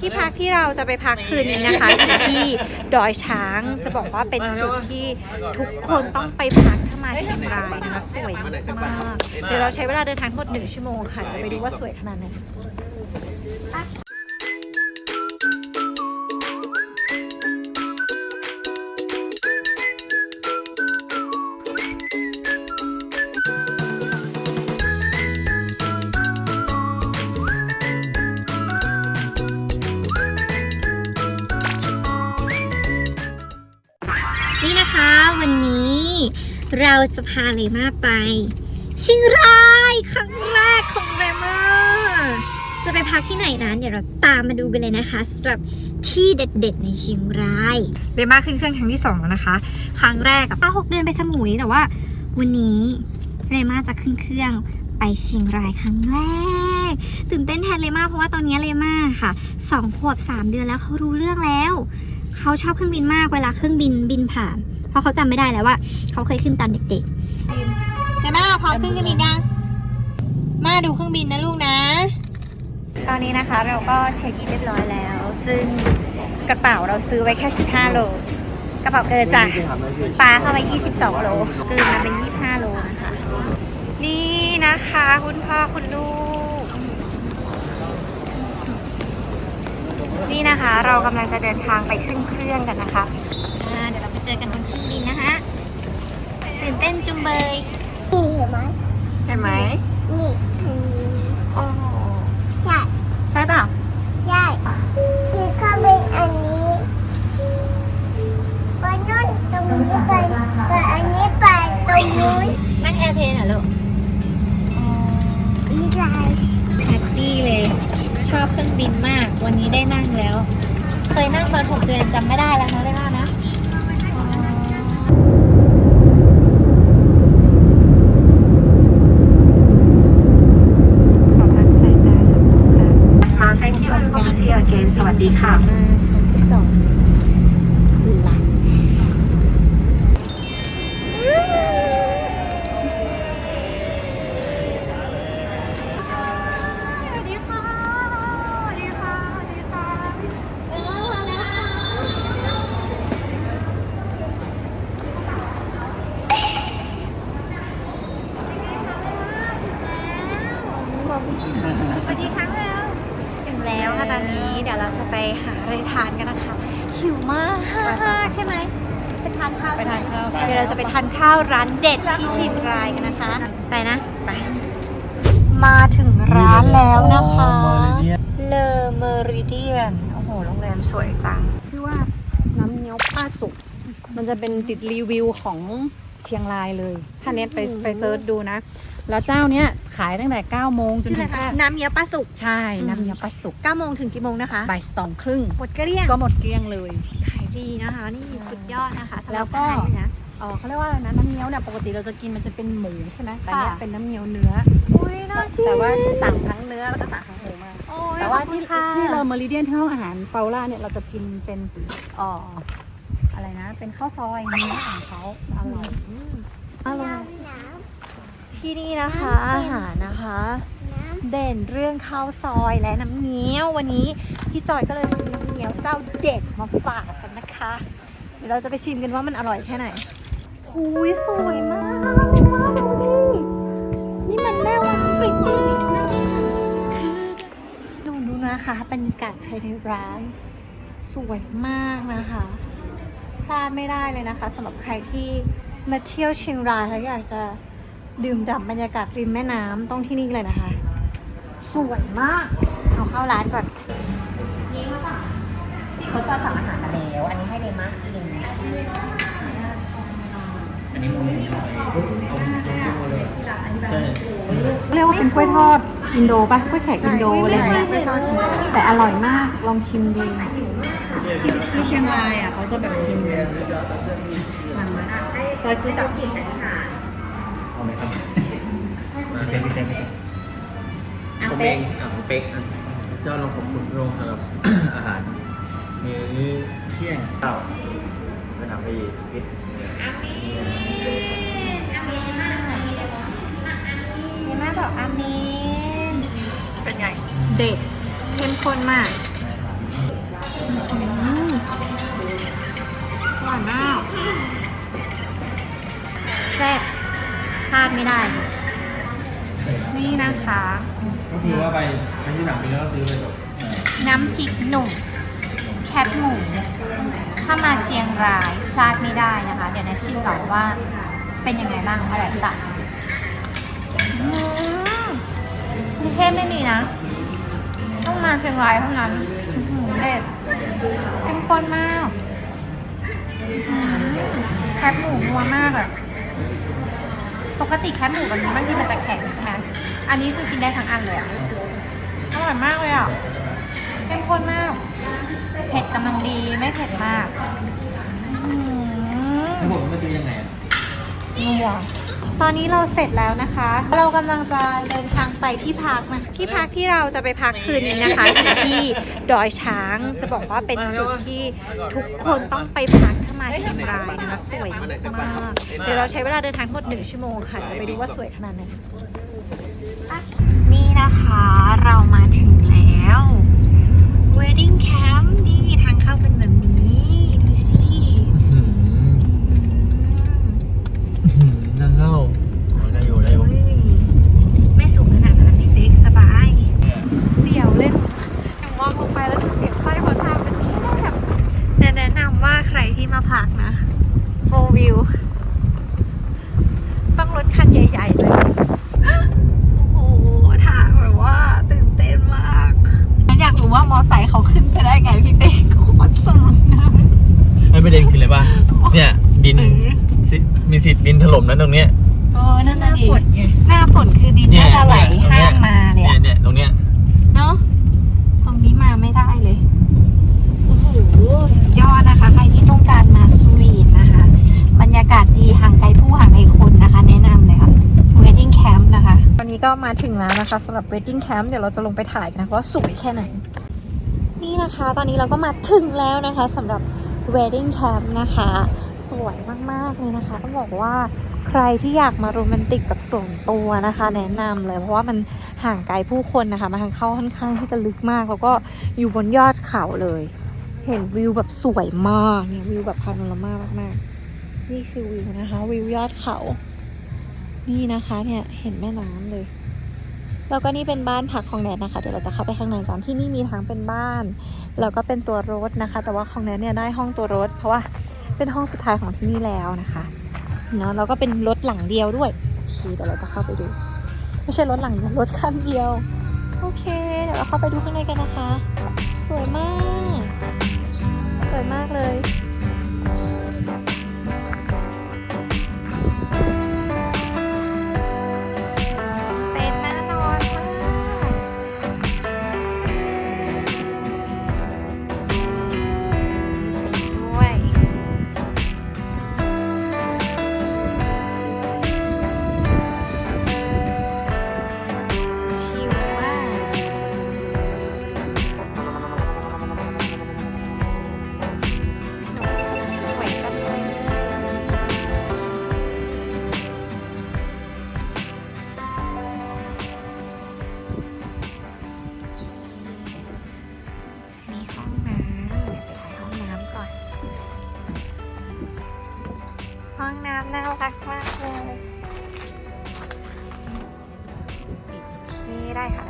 ที่พักที่เราจะไปพักคืนนี้นะคะอยู่ที่ดอยช้างจะบอกว่าเป็นจุดที่ทุกคนต้องไปพักถ้ามาเชียงรายนะคะสวยมากๆเดี๋ยวเราใช้เวลาเดินทางทั้งหมดหนึ่งชั่วโมงค่ะเดี๋ยวไปดูว่าสวยขนาดไหน นี่นะคะ วันนี้เราจะพาเลม่าไปเชียงรายครั้งแรกของเลม่าจะไปพักที่ไหนนั้นเดี๋ยวเราตามมาดูกันเลยนะคะสำหรับที่เด็ดๆในเชียงรายเลม่าขึ้นเครื่องครั้งที่สองแล้วนะคะ ครั้งแรกอะป้าหกเดือนไปสมุยแต่ว่า วันนี้เลม่าจะขึ้นเครื่องไปเชียงรายครั้งแรก ตื่นเต้นแทนเลม่าเพราะว่าตอนนี้เลม่าค่ะสองขวบสามเดือนแล้วเขารู้เรื่องแล้ว เขาชอบเครื่องบินมากเวลาเครื่องบินบินผ่าน เพราะเขาจำไม่ได้แล้วว่า เขาเคยขึ้นตอนเด็กๆแต่แม่พร้อมขึ้นเครื่องบินยังมาดูเครื่องบินนะลูกนะ ตอนนี้นะคะเราก็เช็คอินเรียบร้อยแล้ว ซึ่งกระเป๋าเราซื้อไว้แค่ 15 โล กระเป๋าเกินจากปลาเข้าไป 22 โลเกินมาเป็น 25 โลนะคะ นี่นะคะ คุณพ่อคุณลูก นี่นะคะเรากำลังจะเดินทางไปขึ้นเครื่องกันนะคะอ่าเดี๋ยวเราไปเจอกันบนเครื่องบินนะคะตื่นเต้นจุงเบย นี่เห็นไหมเห็นไหมนี่อืมโอ้โหใช่ ใช่ป่ะ ชอบเครื่องบินมาก วันนี้ได้นั่งแล้ว เคยนั่งตอนหกเดือนจำไม่ได้แล้วนะได้ไหมะอ๋อขอพักสายตาสักหน่อยค่ะ ทางไทยที่ท่องเที่ยวเกณฑ์สวัสดีค่ะ มาครั้งที่สองหลังสวัสดีค่ะสวัสดีค่ะสวัสดีค่ะสวัสดีครั้งแล้ว ถึงแล้วค่ะตอนนี้เดี๋ยวเราจะไปหาอะไรทานกันนะคะหิวมากใช่ไหมไปทานข้าวไปทานข้าวเดี๋ยวเราจะไปทานข้าวร้านเด็ดที่เชียงรายกันนะคะ ไปนะ ไป มาถึงร้านแล้วนะคะ เลอเมริเดียน โอ้โห โรงแรมสวยจัง ชื่อว่าน้ำเงี้ยวป้าสุก มันจะเป็นติดรีวิวของเชียงรายเลย ถ้าเน็ตไปไปเซิร์ชดูนะ แล้วเจ้าเนี้ยขายตั้งแต่9โมงจนชื่อถึอะไรงคะน้ำเงี้ยวปลาสุก ใช่ น้ำเงี้ยวป้าสุก9โมงถึงกี่โมงนะคะ บ่ายสองครึ่งหมดเกลี้ยง ก็หมดเกลี้ยงเลย ขายดีนะคะ นี่สุดยอดนะคะสำหรับแล้วก็อาหารนะ เออเขาเรียกว่าอะไรนะน้ำเงี้ยวเนี่ยปกติเราจะกินมันจะเป็นหมูใช่ไหมแต่เนี้ยค่ะเป็นน้ำเงี้ยวเนื้อ อุ้ยน่ากินแต่ว่าสั่งทั้งเนื้อแล้วก็สั่งทั้งหมูมา โอ้ยแต่ว่าขอบคุณที่ค่ะที่เราเมริเดียนที่ห้องอาหารเปาล่าเนี่ยเราจะกินเป็นเอ่ออะไรนะ เป็นข้าวซอยเนื้อของเขาอร่อยอร่อยน้ที่นี่นะคะ อาหารนะคะำน้ำเด่นเรื่องข้าวซอยและน้ำเงี้ยววันนี้พี่จอยก็เลยซื้อน้ำเงี้ยวเจ้าเด็ดมาฝากกันนะคะเดี๋ยวเราจะไปชิมกันว่ามันอร่อยแค่ไหน หุยสวยมากเลยมากเลยนี่มันแม่วันปิดนะดูดูนะคะบรรยากาศภายในร้าน สวยมากนะคะพลาดไม่ได้เลยนะคะสำหรับใครที่มาเที่ยวเชียงรายแล้วอยากจะดื่มด่ำบรรยากาศริมแม่น้ำต้องที่นี่เลยนะคะ สวยมาก เอาเข้าร้านก่อนนี่เขาสั่งที่เขาจะสั่งอาหารมาแล้ว อันนี้ให้เดม่ากิน เรียกว่าเป็นกล้วยทอดอินโดปะกล้วยแขกอินโดอะไรอย่างเงี้ยแต่อร่อยมากลองชิมดูที่เชียงรายอะเขาจะแบบกินมันจอยซื้อจากเอาไหมครับมาเซ็นพี่เซ็นพี่เซ็นผมเองอะผมเป๊กอะเจ้าลองขอบคุณโรงสำหรับอาหารมื้อเที่ยงเต้าระดับไปสุกิต เยม่าบอกอาเมนเป็นไง เด็ดเข้มข้นมากหวานมากแซ่บพลาดไม่ได้ นี่นะคะ ก็คือว่าไปไปที่หนังไปแล้วก็ซื้อเลยจบน้ำพริกหนุ่ม แคปหมู ถ้ามาเชียงรายพลาดไม่ได้นะคะ เดี๋ยวนะชิมก่อนว่าเป็นยังไงบ้างอร่อยหรือเปล่าอืมกรุงเทพไม่มีนะ ต้องมาเชียงรายเท่านั้นเด็ดเข้มข้นมากแคบหมูนัวมากอะปกติแคบหมูแบบนี้บางทีมันจะแข็งนะคะอันนี้คือกินได้ทั้งอันเลยอะอร่อยมากเลยอะเข้มข้นมาก เผ็ดกำลังดีไม่เผ็ดมากอื้อหือทั้งหมดมันมาดูยังไงอะนัวตอนนี้เราเสร็จแล้วนะคะ เรากำลังจะเดินทางไปที่พักนะที่พักที่เราจะไปพักคืนนี้นะคะอยู่ที่ดอยช้างจะบอกว่าเป็นจุดที่ทุกคนต้องไปพักถ้ามาเชียงรายนะคะสวยมากๆเดี๋ยวเราใช้เวลาเดินทางทั้งหมดหนึ่งชั่วโมงค่ะเดี๋ยวไปดูว่าสวยขนาดไหนนี่นะคะเรามาถึงแล้ว wedding camp นี่ทางเข้าเป็นแบบนี้ ดูสินั่งเล่าอ๋อได้อยู่ได้อยู่ เฮ้ยไม่สูงขนาดนั้นเด็กๆสบาย เสียวเลยหนูมองลงไปแล้วหนูเสียวไส้เพราะทางเป็นขี้แบบแนะนำว่าใครที่มาพักนะโฟวิวต้องรถคันใหญ่ ๆ เลย โอ้โห ทางแบบว่าตื่นเต้นมากฉันอยากรู้ว่ามอไซค์เขาขึ้นไปได้ไงพี่เป้โคตรสูงนะ ไม่ประเด็นคืออะไรป่ะ เนี่ยดิน เออ สิมีสิทธิ์ดินถล่มนะตรงเนี้ย เออนั่นน่ะดิหน้าฝนคือดิน เนี่ย น่าจะไหล เนี่ย ห้ามมาเลย เนี่ย อะ เนี่ยตรงเนี้ย เนาะ ตรงนี้มาไม่ได้เลย โอ้โห สุดยอดนะคะ ใครที่ต้องการมาสวีทนะคะ บรรยากาศดีห่างไกลผู้ห่างไกลคนนะคะ แนะนำเลยค่ะ wedding camp นะคะ วันนี้ก็มา ถึงแล้วนะคะสำหรับ wedding camp เดี๋ยวเราจะลงไปถ่ายกันนะว่าสวยแค่ไหน นี่นะคะ ตอนนี้เราก็มาถึงแล้วนะคะสำหรับ wedding camp นะคะ สวยมากๆเลยนะคะ ต้องบอกว่าใครที่อยากมาโรแมนติกแบบส่วนตัวนะคะ แนะนำเลยเพราะว่ามันห่างไกลผู้คนนะคะ มาทางเข้าค่อนข้างที่จะลึกมาก แล้วก็อยู่บนยอดเขาเลย เห็นวิวแบบสวยมากเนี่ยวิวแบบพาโนรามามากๆ นี่คือวิวนะคะ วิวยอดเขา นี่นะคะเนี่ยเห็นแม่น้ำเลย แล้วก็นี่เป็นบ้านพักของแนทนะคะ เดี๋ยวเราจะเข้าไปข้างในกันที่นี่มีทั้งเป็นบ้าน แล้วก็เป็นตัวรถนะคะ แต่ว่าของแนทเนี่ยได้ห้องตัวรถ เพราะว่าเป็นห้องสุดท้ายของที่นี่แล้วนะคะเนาะแล้วก็เป็นรถหลังเดียวด้วยโอเคเดี๋ยวเราจะเข้าไปดู ไม่ใช่รถหลังเดียวรถคันเดียว โอเค เดี๋ยวเราเข้าไปดูข้างในกันนะคะ สวยมาก สวยมากเลย น่ารักมากเลยโอเคได้ค่ะ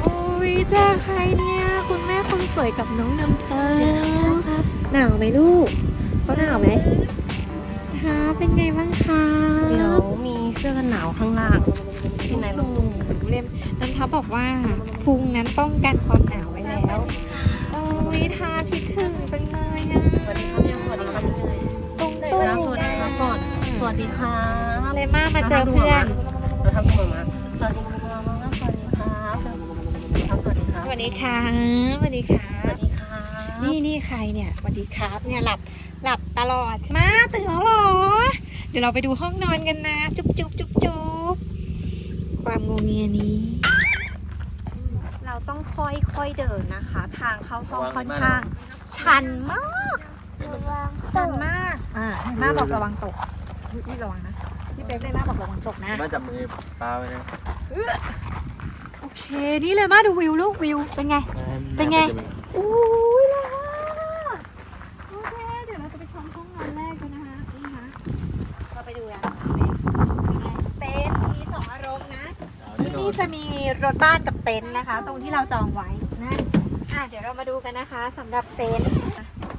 โอ้ยเจอใครเนี่ย สวยกับน้องนำเธอหนาวไหมลูกเขาหนาวไหมท้าเป็นไงบ้างคะ เดี๋ยวมีเสื้อกันหนาวข้างล่างที่ในรถตู้เล่มนันท้าบอกว่าพุงนั้นป้องกันความหนาวไว้แล้วโอ้ยทาคิดถึงเป็นเลยอะสวัสดีครับยังสวัสดีครับยังไงตรงสตู้วัสดีครับก่อนสวัสดีครับเลยมามาเจอเพื่อนเราทำตัวมา วัสดีครับสวัสดีค่ะสวัสดีค่ะสวัสดีครับ นี่นี่ใครเนี่ยสวัสดีครับเนี่ยหลับหลับตลอด มาตื่นแล้วเหรอ เดี๋ยวเราไปดูห้องนอนกันนะ จุ๊บจุ๊บจุ๊บจุ๊บความงงเงียนี้ เราต้องค่อยค่อยๆเดินนะคะ ทางเข้าห้องค่อนข้าง ชันมากชันมากอ่าแม่บอกระวังตกอุ๊ยอุ๊ยระวังนะพี่เป้เซฟเลยมาบอกระวังตกนะมาจับมือปลาไว้นะโอ เค นี่เลยมาดูวิวลูกวิวเป็นไง เป็นไงอู้ยแล้วโอเค เดี๋ยวเราจะไปชมห้องนอนแรกกันนะคะนี่นะเราไปดูกันเต็นท์มีสองอารมณ์นะที่นี่จะมีรถบ้านกับเต็นท์นะคะ ตรงที่เราจองไว้นะอะเดี๋ยวเรามาดูกันนะคะสำหรับเต็นท์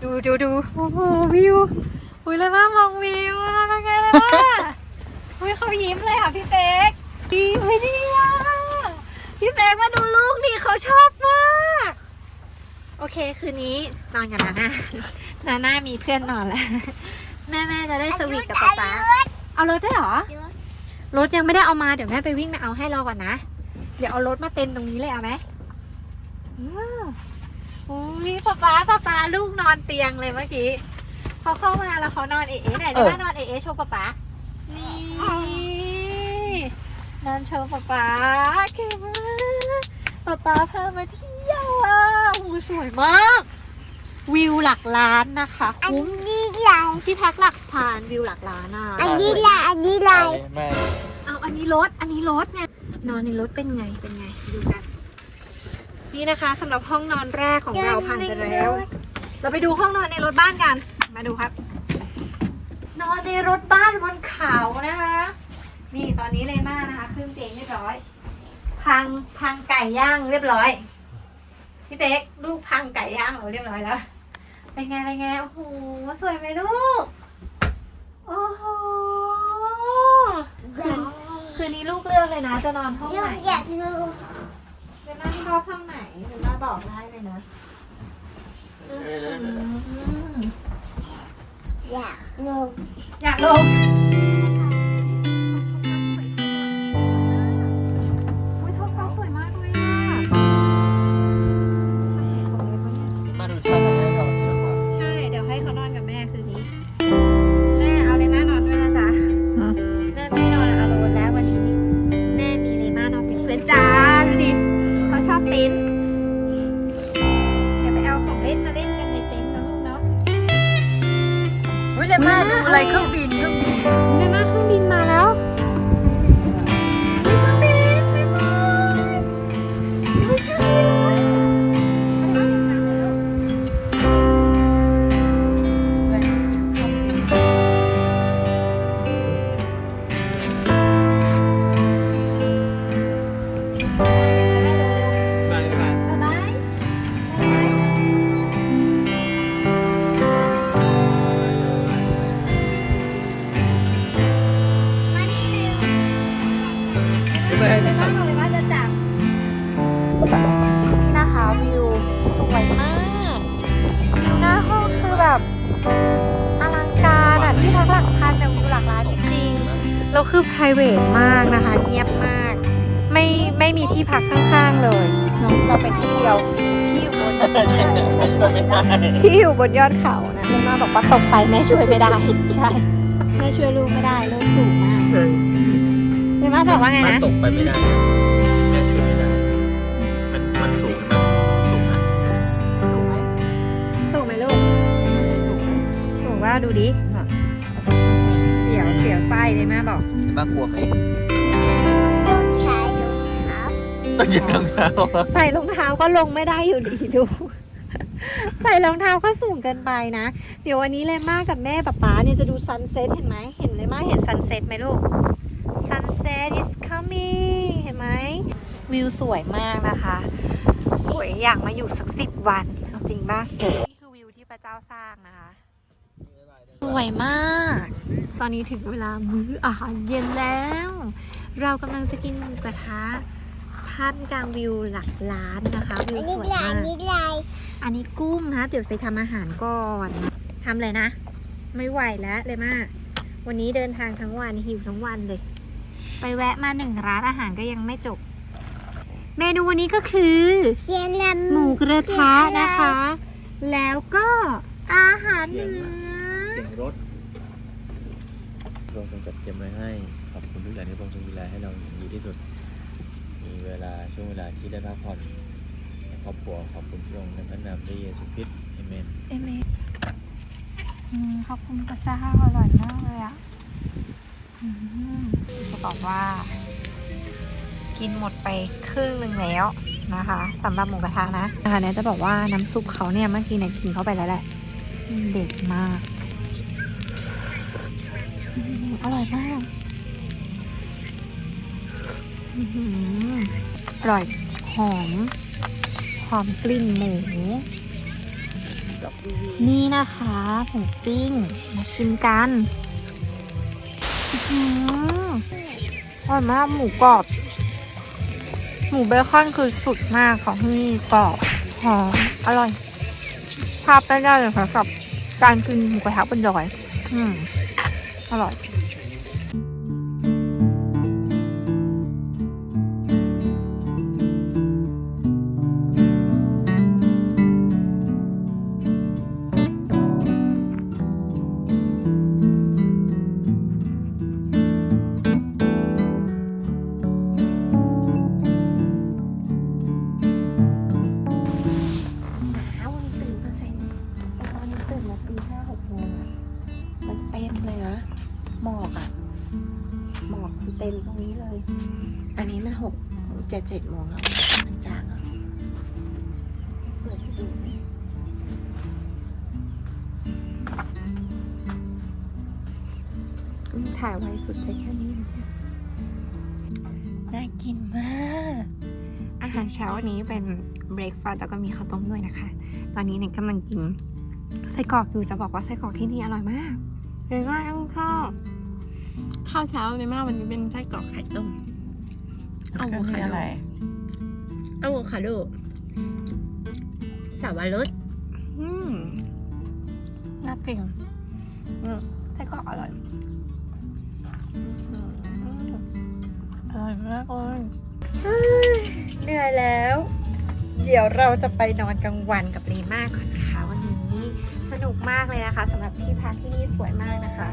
ดูดูดูโอ้โหวิวอุ้ยเลยมากมองวิวอะเป็นไงล่ะอุ้ยเขายิ้มเลยอะพี่เป๊กดีไม่ดีอะ พี่เป๊กมาดูลูกนี่เขาชอบมาก โอเคคืนนี้นอนกับนาน่านาน่ามีเพื่อนนอนแล้ว แม่แม่จะได้สวีทกับป๊าป๊าเอารถได้วยเหรอ รถยังไม่ได้เอามาเดี๋ยวแม่ไปวิ่งมาเอาให้รอก่อนนะ เดี๋ยวเอารถมาเต็นตรงนี้เลยเอาไหมว้าวโอ้ยป๊าป๊าป๊าป๊าลูกนอนเตียงเลยเมื่อกี้เขาเข้ามาแล้วเขานอนเอ๋ๆไหนจะนอนเอ๋ๆโชว์ป๊าป๊านี่นอนโชว์ป๊าป๊าเก่งมาก ป๊าป๊าพามาเที่ยวอะโอ้โหสวยมาก วิวหลักล้านนะคะอันคุ้มนี้ลายที่พักหลักพันวิวหลักล้านอะอันนี้ลายอันนี้ลายแม่เอาอันนี้รถอันนี้รถเนี่ยนอนในรถเป็นไงเป็นไงดูกันนี่นะคะสำหรับห้องนอนแรกของเราผ่านไปแล้ว เราไปดูห้องนอนในรถบ้านกัน มาดูครับ นอนในรถบ้านบนเขานะคะ นี่ตอนนี้เลยมากนะคะขึ้นเตียงเรียบร้อย พังพังไก่ย่างเรียบร้อย พี่เป๊กลูกพังไก่ย่างเราเรียบร้อยแล้วเป็นไงเป็นไงโอ้โหสวยไหมลูกโอ้โหคืนคืนนี้ลูกเลือกเลยนะจะนอนห้องลูไหนกอยากดูเดน่าชอบห้องไหนเดน่าบอกได้เลยนะอืมอยากดูอยากลงท้อง แบบอลังการอะที่พักหลักพันแต่วิวหลักล้านจริงๆแล้วคือ p r i v a t มากนะคะเงียบมาก ไม่ไม่มีที่พักข้างๆเลยเนอะเราเป็นที่เดียวที่อยู่บนยไม่ได้ที่อยู่บนยอดเขานะแม่บอกว่าตกไปแม่ช่วยไม่ได้ใช่แม่ช่วยลูกไม่ได้ลูกสูงมากแม่มาบอกว่าไงนนะตกไปไม่ได้ สูงว่าดูดิเสียวเสียวไส้เลยแม่บอกบ้ากลัวไหมต้องใช้รองเท้าต้องยืนรองเท้าใส่รองเท้าก็ลงไม่ได้อยู่ดีดูใส่รองเท้าก็สูงเกินไปนะ เดี๋ยววันนี้เลยมากับแม่ป๊าป๊าเนี่ยจะดูซันเซ็ตเห็นไหมเห็นเลยมาเห็นซันเซ็ตไหมลูก sunset is coming เห็นไหมวิวสวยมากนะคะโอ้ยอยากมาอยู่สักสิบวัน เอาจริงป่ะนี่คือวิวที่พระเจ้าสร้างนะคะ สวยมาก ตอนนี้ถึงเวลามื้ออาหารเย็นแล้ว เรากำลังจะกินหมูกระทะท่ามกลางวิวหลักล้านนะคะวิอัวนนี้สวยลายมาอันกนี้ลายอันนี้กุ้งนะเดี๋ยวไปทำอาหารก่อนทำเลยนะ ไม่ไหวแล้วเลยมาก วันนี้เดินทางทั้งวันหิวทั้งวันเลย ไปแวะมาหนึ่งร้านอาหารก็ยังไม่จบ เมนูวันนี้ก็คือเขียนลำหมูกระทะนะคะ แล้วก็อาหารเหนือเสียง รถพระองค์ทรงจัดเตรียมไว้ให้ ขอบคุณทุกอย่างที่พระองค์ทรงดูแลให้เราอย่างดีที่สุด มีเวลาช่วงเวลาที่ได้พักผ่อนในครอบครัวขอบคุณพระองค์ในพระนามพระเยซูคริสต์เอเมนเอเมนอืมขอบคุณพระเจ้าอร่อยมากเลยอะจะบอกว่า กินหมดไปครึ่งหนึ่งแล้วนะคะสำหรับหมูกระทะนะนะคะเนี่ยจะบอกว่าน้ำซุปเขาเนี่ยเมื่อกี้เนี่ยกินเข้าไปแล้วแหละเด็ดมาก อร่อยมากอื้อหืออร่อยหอมหอมกลิ่นหมู นี่นะคะหมูปิ้ง มาชิมกันอร่อยมากหมูกรอบ หมูเบคอนคือสุดมากของที่นี่กรอบหอมอร่อยภาพไม่ได้เลยค่ะกับการกินหมูกระทะบนดอย อืม อร่ เจ็ดโมงแล้วมันจางอะเปิดให้ดูถ่ายไวสุดไปแค่นี้น่ากินมาก อาหารเช้าวันนี้เป็นเบร a ฟาสต์แล้วก็มีข้าวต้มด้วยนะคะ ตอนนี้เนี่ยกำลังกินไส้กรอกอยู่จะบอกว่าไส้กรอกที่นี่อร่อยมากเลยมาข้าวข้าวเช้าในมากวันนี้เป็นไส้กรอกไข่ต้ม อะโวคาโดอะโวคาโดสาวรสอืมน่ากินอืมไส้กรอกอร่อยอืมอร่อยมากเลยเหนื่อยแล้ว เดี๋ยวเราจะไปนอนกลางวันกับเลม่าก่อนนะคะวันนี้สนุกมากเลยนะคะสำหรับที่พักที่นี่สวยมากนะคะ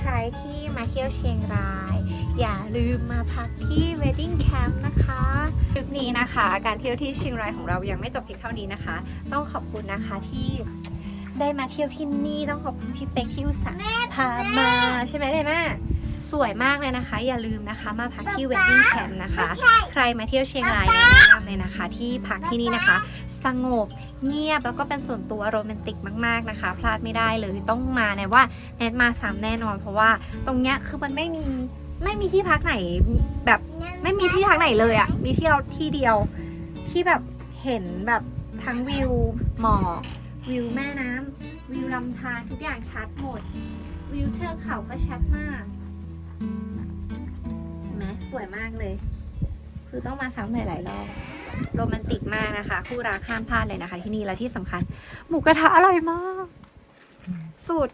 ใครที่มาเที่ยวเชียงราย อย่าลืมมาพักที่ Wedding Camp นะคะทริปนี้นะคะ การเที่ยวที่เชียงรายของเรายังไม่จบเพียงเท่านี้นะคะ ต้องขอบคุณนะคะที่ได้มาเที่ยวที่นี่ต้องขอบคุณพี่เป๊กที่อุตส่าห์พามาใช่ไหมเลยแม่สวยมากเลยนะคะ อย่าลืมนะคะ มาพักที่ Wedding Camp นะคะ ใครมาเที่ยวเชียงรายแนะนำเลยนะคะ ที่พักที่นี่นะคะ สงบเงียบแล้วก็เป็นส่วนตัวโรแมนติกมากๆนะคะ พลาดไม่ได้เลยต้องมาแนว่าแนทมาซ้ำแน่นอน เพราะว่าตรงเนี้ยคือมันไม่มี ไม่มีที่พักไหนแบบไม่มีที่พักไหนเลยอะ่ะ มีที่เราที่เดียวที่แบบเห็นแบบทั้งวิวหมอกวิวแม่น้ำวิวลำธารทุกอย่างชัดหมด วิวเชิงเขาก็ชัดมากเห็นไหมสวยมากเลย คือต้องมาซ้ำหลายๆรอบโรแมนติกมากนะคะ คู่รักห้ามพลาดเลยนะคะ ที่นี่และที่สำคัญ หมูกระทะอร่อยมาก สุด